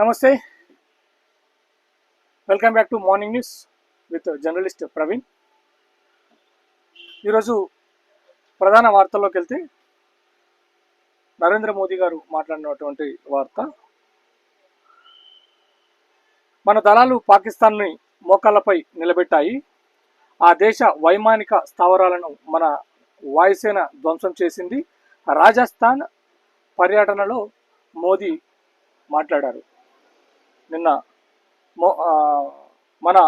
నమస్తే. Welcome back to morning news with journalist Praveen ఈరోజు ప్రధాన వార్తల్లోకి వెళ్తే నరేంద్ర మోదీ గారు మాట్లాడినటువంటి వార్త. మన దళాలు పాకిస్తాన్ని మోకాళ్ళపై నిలబెట్టాయి. ఆ దేశ వైమానిక స్థావరాలను మన వాయుసేన ధ్వంసం చేసింది. రాజస్థాన్ పర్యటనలో మోదీ మాట్లాడారు. నిన్న మో మన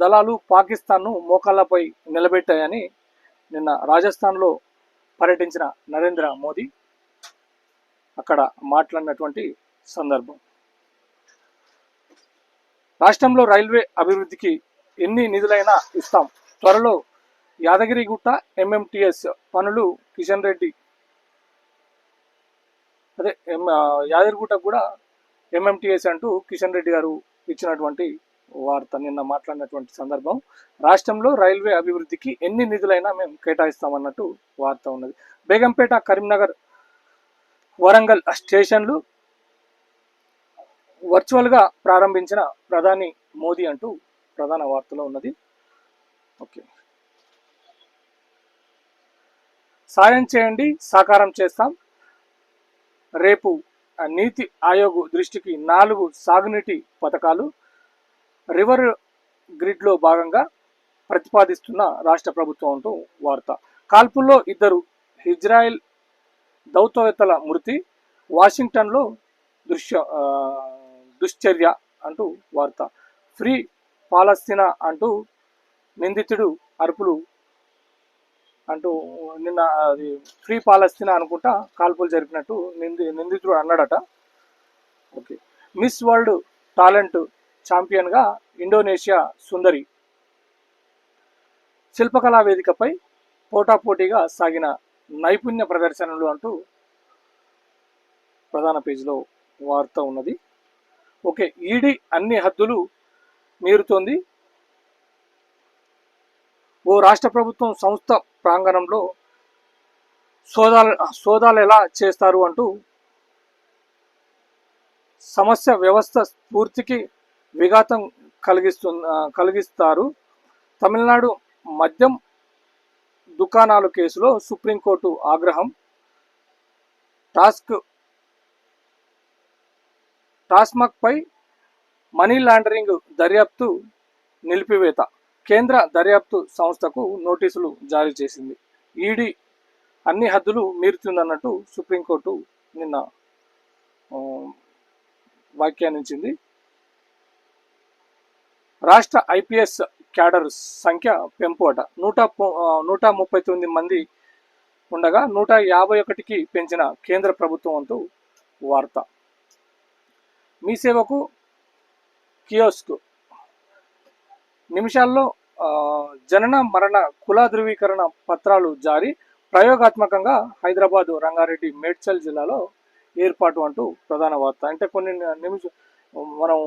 దళాలు పాకిస్తాన్ను మోకాళ్ళపై నిలబెట్టాయని నిన్న రాజస్థాన్లో పర్యటించిన నరేంద్ర మోదీ అక్కడ మాట్లాడినటువంటి సందర్భం. రాష్ట్రంలో రైల్వే అభివృద్ధికి ఎన్ని నిధులైనా ఇస్తాం. త్వరలో యాదగిరిగుట్ట ఎంఎంటిఎస్ పనులు కిషన్ రెడ్డి అదే ఎం యాదగిరిగుట్ట కూడా ఎంఎంటీఎస్ అంటూ కిషన్ రెడ్డి గారు ఇచ్చినటువంటి వార్త నిన్న మాట్లాడినటువంటి సందర్భం. రాష్ట్రంలో రైల్వే అభివృద్ధికి ఎన్ని నిధులైనా మేము కేటాయిస్తామన్నట్టు వార్త ఉన్నది. బేగంపేట కరీంనగర్ వరంగల్ స్టేషన్లు వర్చువల్గా ప్రారంభించిన ప్రధాని మోదీ అంటూ ప్రధాన వార్తలో ఉన్నది. ఓకే. సాయం చేయండి సాకారం చేస్తాం. రేపు నీతి ఆయోగ్ దృష్టికి నాలుగు సాగునీటి పథకాలు రివర్ గ్రిడ్లో భాగంగా ప్రతిపాదిస్తున్న రాష్ట్ర ప్రభుత్వం అంటూ వార్త. కాల్పుల్లో ఇద్దరు ఇజ్రాయెల్ దౌత్యవేత్తల మృతి వాషింగ్టన్లో దృశ్య దుశ్చర్య అంటూ వార్త. ఫ్రీ పాలస్తీనా అంటూ నిందితుడు అరుపులు అంటూ నిన్న అది ఫ్రీ పాలస్తీనా అనుకుంటా కాల్పులు జరిపినట్టు నింది నిందితుడు అన్నాడట. ఓకే. మిస్ వరల్డ్ టాలెంట్ ఛాంపియన్గా ఇండోనేషియా సుందరి శిల్పకళా వేదికపై పోటాపోటీగా సాగిన నైపుణ్య ప్రదర్శనలు అంటూ ప్రధాన పేజీలో వార్త ఉన్నది. ఓకే. ఈడీ అన్ని హద్దులు మీరుతోంది. ఓ రాష్ట్ర ప్రభుత్వం సంస్థ ప్రాంగణంలో సోదాలు సోదాలు ఎలా చేస్తారు అంటూ సమస్య వ్యవస్థ స్ఫూర్తికి విఘాతం కలిగిస్తు కలిగిస్తారు. తమిళనాడు మద్యం దుకాణాలు కేసులో సుప్రీంకోర్టు ఆగ్రహం. టాస్క్ టాస్మాక్పై మనీ లాండరింగ్ దర్యాప్తు నిలిపివేత. కేంద్ర దర్యాప్తు సంస్థకు నోటీసులు జారీ చేసింది. ఈడీ అన్ని హద్దులు మీరుతుందన్నట్టు సుప్రీంకోర్టు నిన్న వ్యాఖ్యానించింది. రాష్ట్ర ఐపీఎస్ క్యాడర్ సంఖ్య పెంపు అట నూట నూట ముప్పై తొమ్మిది మంది ఉండగా నూట యాభై ఒకటికి పెంచిన కేంద్ర ప్రభుత్వం అంటూ వార్త. మీ సేవకు కియోస్క్ నిమిషాల్లో జనన మరణ కుల ధృవీకరణ పత్రాలు జారీ. ప్రయోగాత్మకంగా హైదరాబాద్ రంగారెడ్డి మేడ్చల్ జిల్లాలో ఏర్పాటు అంటూ ప్రధాన వార్త. అంటే కొన్ని నిమిష మనం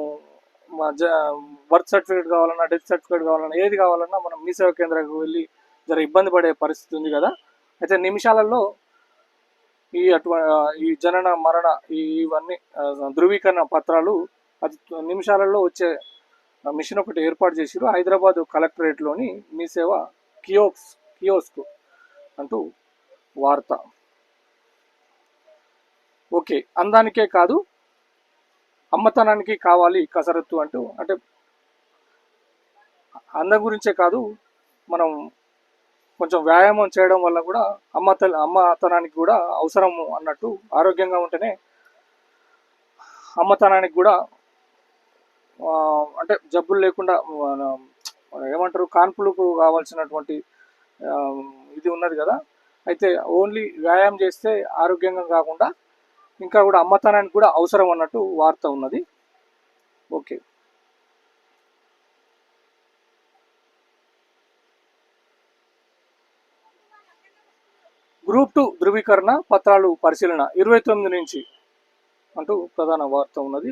జ బర్త్ సర్టిఫికేట్ కావాలన్నా డెత్ సర్టిఫికేట్ కావాలన్నా ఏది కావాలన్నా మనం మీ సేవా కేంద్రానికి వెళ్ళి జర ఇబ్బంది పడే పరిస్థితి ఉంది కదా. అయితే నిమిషాలలో ఈ అటువంటి ఈ జనన మరణ ఇవన్నీ ధృవీకరణ పత్రాలు అది నిమిషాలలో వచ్చే మిషన్ ఒకటి ఏర్పాటు చేసిరు హైదరాబాద్ కలెక్టరేట్లోని మీ సేవ కియోక్స్ కియోస్క్ అంటూ వార్త. ఓకే అందానికే కాదు అమ్మతనానికి కావాలి కసరత్తు అంటూ అంటే అందం గురించే కాదు మనం కొంచెం వ్యాయామం చేయడం వల్ల కూడా అమ్మ తల్లి అమ్మతనానికి కూడా అవసరము అన్నట్టు ఆరోగ్యంగా ఉంటేనే అమ్మతనానికి కూడా అంటే జబ్బులు లేకుండా మన ఏమంటారు కాన్పులకు కావాల్సినటువంటి ఇది ఉన్నది కదా. అయితే ఓన్లీ వ్యాయామం చేస్తే ఆరోగ్యంగా కాకుండా ఇంకా కూడా అమ్మతనానికి కూడా అవసరం అన్నట్టు వార్త ఉన్నది. ఓకే. గ్రూప్ టూ ధృవీకరణ పత్రాలు పరిశీలన ఇరవై తొమ్మిది నుంచి అంటూ ప్రధాన వార్త ఉన్నది.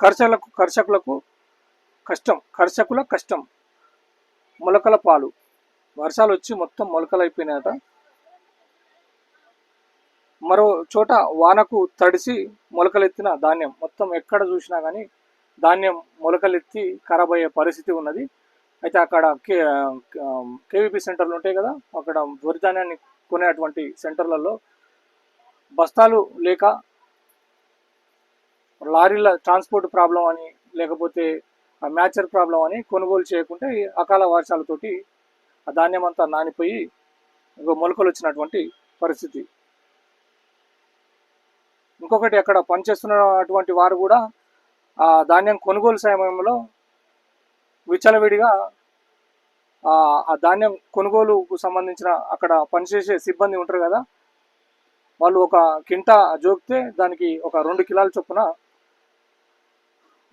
కర్షకులకు కర్షకులకు కష్టం కర్షకుల కష్టం. మొలకల పాలు. వర్షాలు వచ్చి మొత్తం మొలకలు అయిపోయినాయట మరో చోట వానకు తడిసి మొలకలెత్తిన ధాన్యం. మొత్తం ఎక్కడ చూసినా కానీ ధాన్యం మొలకలెత్తి ఖరాబ్ అయ్యే పరిస్థితి ఉన్నది. అయితే అక్కడ కే కేవీపీ సెంటర్లు ఉంటాయి కదా? అక్కడ వరి ధాన్యాన్ని కొనేటువంటి సెంటర్లలో బస్తాలు లేక లారీల ట్రాన్స్పోర్ట్ ప్రాబ్లం అని లేకపోతే మ్యాచర్ ప్రాబ్లం అని కొనుగోలు చేయకుంటే అకాల వర్షాలతోటి ఆ ధాన్యం అంతా నానిపోయి ఇంకో మొలకలు వచ్చినటువంటి పరిస్థితి. ఇంకొకటి అక్కడ పనిచేస్తున్నటువంటి వారు కూడా ఆ ధాన్యం కొనుగోలు సమయంలో విచ్చలవిడిగా ఆ ధాన్యం కొనుగోలుకు సంబంధించిన అక్కడ పనిచేసే సిబ్బంది ఉంటారు కదా వాళ్ళు ఒక కింటా జోకితే దానికి ఒక రెండు కిలాల చొప్పున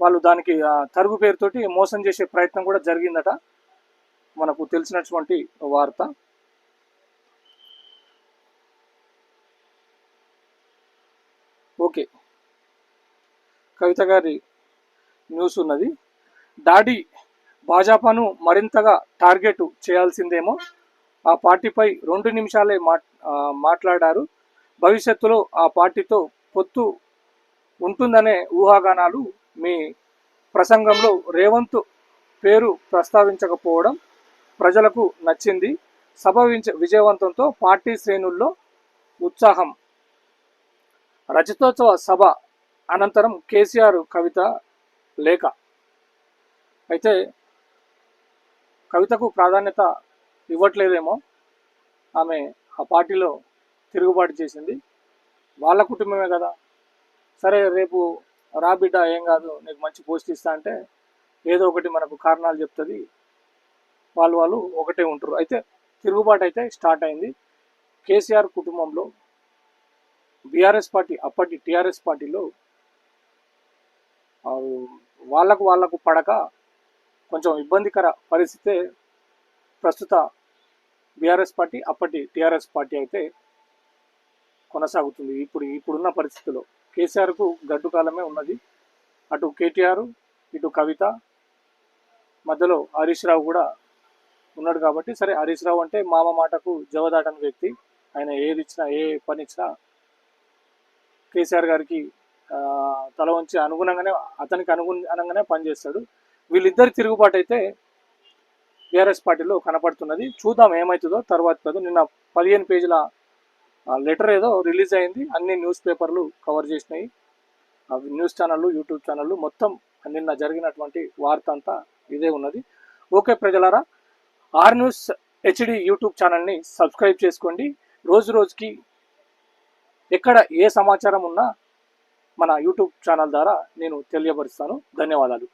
వాళ్ళు దానికి తరుగు పేరుతోటి మోసం చేసే ప్రయత్నం కూడా జరిగిందట. మనకు తెలిసినటువంటి వార్త. ఓకే. కవిత గారి న్యూస్ ఉన్నది. డాడీ భాజపాను మరింతగా టార్గెట్ చేయాల్సిందేమో. ఆ పార్టీపై రెండు నిమిషాలే మాట్లాడారు. భవిష్యత్తులో ఆ పార్టీతో పొత్తు ఉంటుందనే ఊహాగానాలు మీ ప్రసంగంలో రేవంత్ పేరు ప్రస్తావించకపోవడం ప్రజలకు నచ్చింది. సభ విజయవంతంతో పార్టీ శ్రేణుల్లో ఉత్సాహం. రజతోత్సవ సభ అనంతరం కేసీఆర్ కవిత లేఖ. అయితే కవితకు ప్రాధాన్యత ఇవ్వట్లేదేమో. ఆమె ఆ పార్టీలో తిరుగుబాటు చేసింది. వాళ్ళ కుటుంబమే కదా. సరే రేపు రా బిడ్డ ఏం కాదు నీకు మంచి పోస్ట్ ఇస్తా అంటే ఏదో ఒకటి మనకు కారణాలు చెప్తుంది. వాళ్ళు వాళ్ళు ఒకటే ఉంటారు అయితే తిరుగుబాటు అయితే స్టార్ట్ అయింది. కేసీఆర్ కుటుంబంలో బీఆర్ఎస్ పార్టీ అప్పటి టీఆర్ఎస్ పార్టీలో వాళ్ళకు వాళ్ళకు పడక కొంచెం ఇబ్బందికర పరిస్థితే ప్రస్తుత బీఆర్ఎస్ పార్టీ అప్పటి టీఆర్ఎస్ పార్టీ అయితే కొనసాగుతుంది. ఇప్పుడు ఇప్పుడున్న పరిస్థితిలో. కేసీఆర్కు గడ్డు కాలమే ఉన్నది. అటు కేటీఆర్ ఇటు కవిత మధ్యలో హరీష్ రావు కూడా ఉన్నాడు కాబట్టి సరే హరీష్ రావు అంటే మామ మాటకు జవదాటని వ్యక్తి. ఆయన ఏది ఇచ్చినా ఏ పని ఇచ్చినా కేసీఆర్ గారికి తల వంచి అనుగుణంగానే అతనికి అనుగుణంగానే పనిచేస్తాడు. వీళ్ళిద్దరి తిరుగుబాటు అయితే బీఆర్ఎస్ పార్టీలో కనపడుతున్నది. చూద్దాం ఏమవుతుందో తర్వాత కాదు. నిన్న పదిహేను పేజీల లెటర్ ఏదో రిలీజ్ అయింది అన్ని న్యూస్ పేపర్లు కవర్ చేసినాయి. అవి న్యూస్ ఛానళ్ళు యూట్యూబ్ ఛానళ్ళు మొత్తం నిన్న జరిగినటువంటి వార్త అంతా ఇదే ఉన్నది. ఓకే ప్రజలారా ఆర్ న్యూస్ హెచ్డి యూట్యూబ్ ఛానల్ని సబ్స్క్రైబ్ చేసుకోండి. రోజు రోజుకి ఎక్కడ ఏ సమాచారం ఉన్నా మన యూట్యూబ్ ఛానల్ ద్వారా నేను తెలియపరుస్తాను. ధన్యవాదాలు.